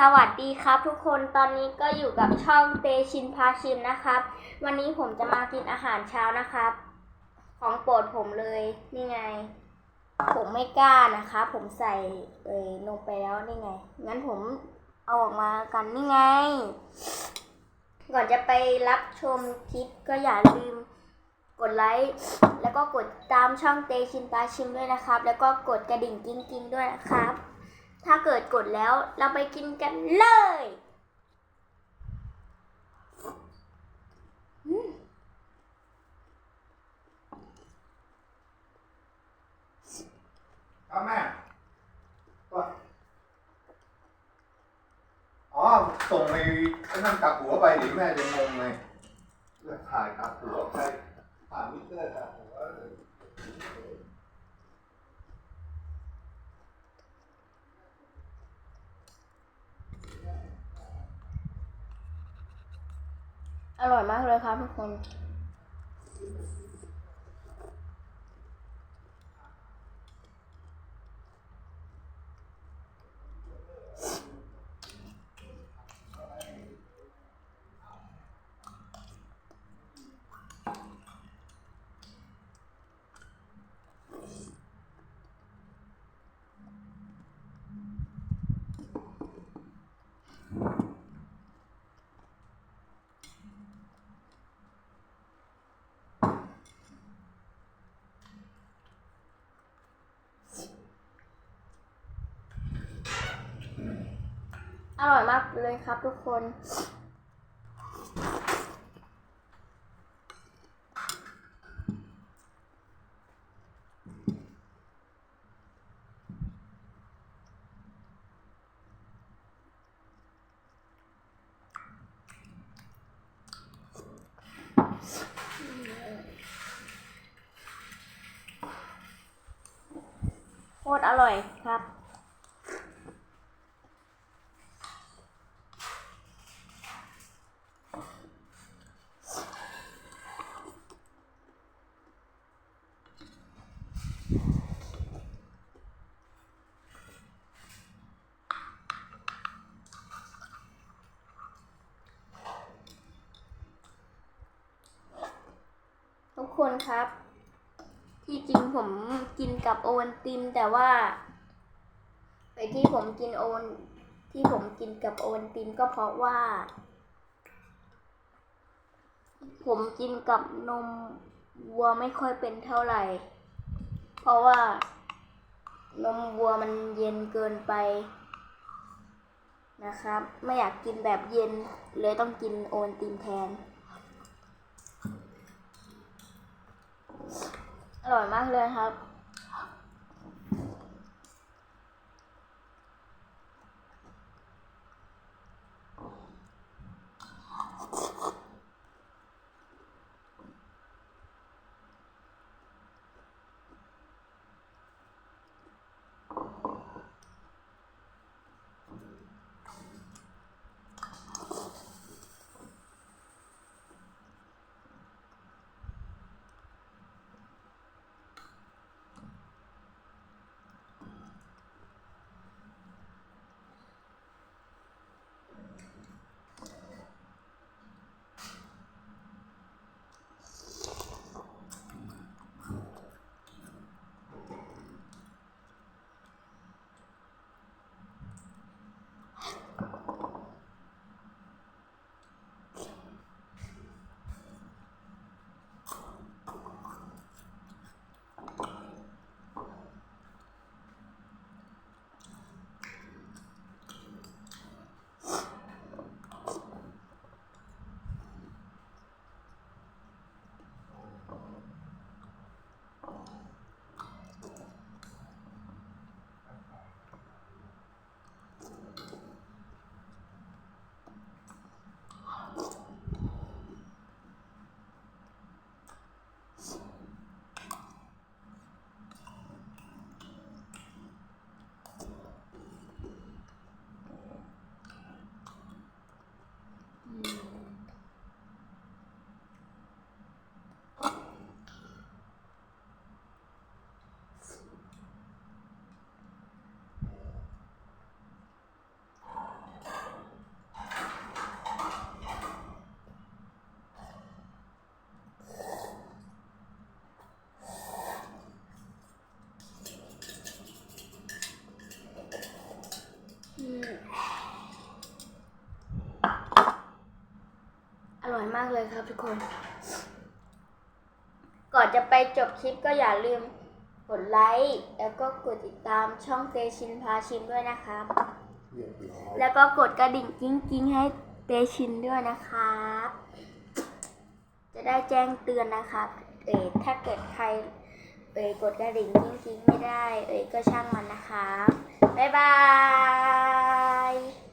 สวัสดีครับทุกคนตอนนี้ก็อยู่กับช่องเตชินพาชิมนะครับ วันนี้ผมจะมากินอาหารเช้านะครับ ของโปรดผมเลยนี่ไง ผมไม่กล้านะคะ ผมใส่เอยลงไปแล้วนี่ไงงั้นผมเอาออกมากันนี่ไง ก่อนจะไปรับชมคลิปก็อย่าลืมกดไลค์แล้วก็กดตามช่องเตชินปาชิมด้วยนะครับ แล้วก็กดกระดิ่งกิ้งกิ้งๆด้วยนะครับ ถ้าเกิดกดแล้วเราไปกินกันเลยอืมครับแม่อ๋อ ส่งไอ้ไอ้นั่นกลับหัวไปดิแม่จะงงเลยเลือกถ่ายกลับหัวไปถ่ายมิเตอร์กลับหัว อร่อยมากเลยครับทุกคน ร่อยมากเลยครับทุกคน โคตรอร่อยครับ คนครับ ที่จริงผมกินกับโอวัลตินแต่ว่าไอที่ผมกินโอวัลที่ผมกินกับโอวัลตินก็เพราะว่า ผมกินกับนมวัวไม่ค่อยเป็นเท่าไหร่ เพราะว่านมวัวมันเย็นเกินไปนะครับ ไม่อยากกินแบบเย็นเลยต้องกินโอวัลตินแทน อร่อยมากเลยครับากเลยครับทุกคน ก่อนจะไปจบคลิปก็อย่าลืมกดไลค์แล้วก็กดติดตามช่องเตชินพาชิมด้วยนะครับเรียบร้อยแล้วก็กดกระดิ่งกิ้งกิ้งๆให้เตชินด้วยนะครับ จะได้แจ้งเตือนนะครับ เอ๋ถ้าเกิดใครเอ๋กดกระดิ่งกิ้งกิ้งๆไม่ได้ เอ๋ก็ช่างมันนะครับบ๊ายบาย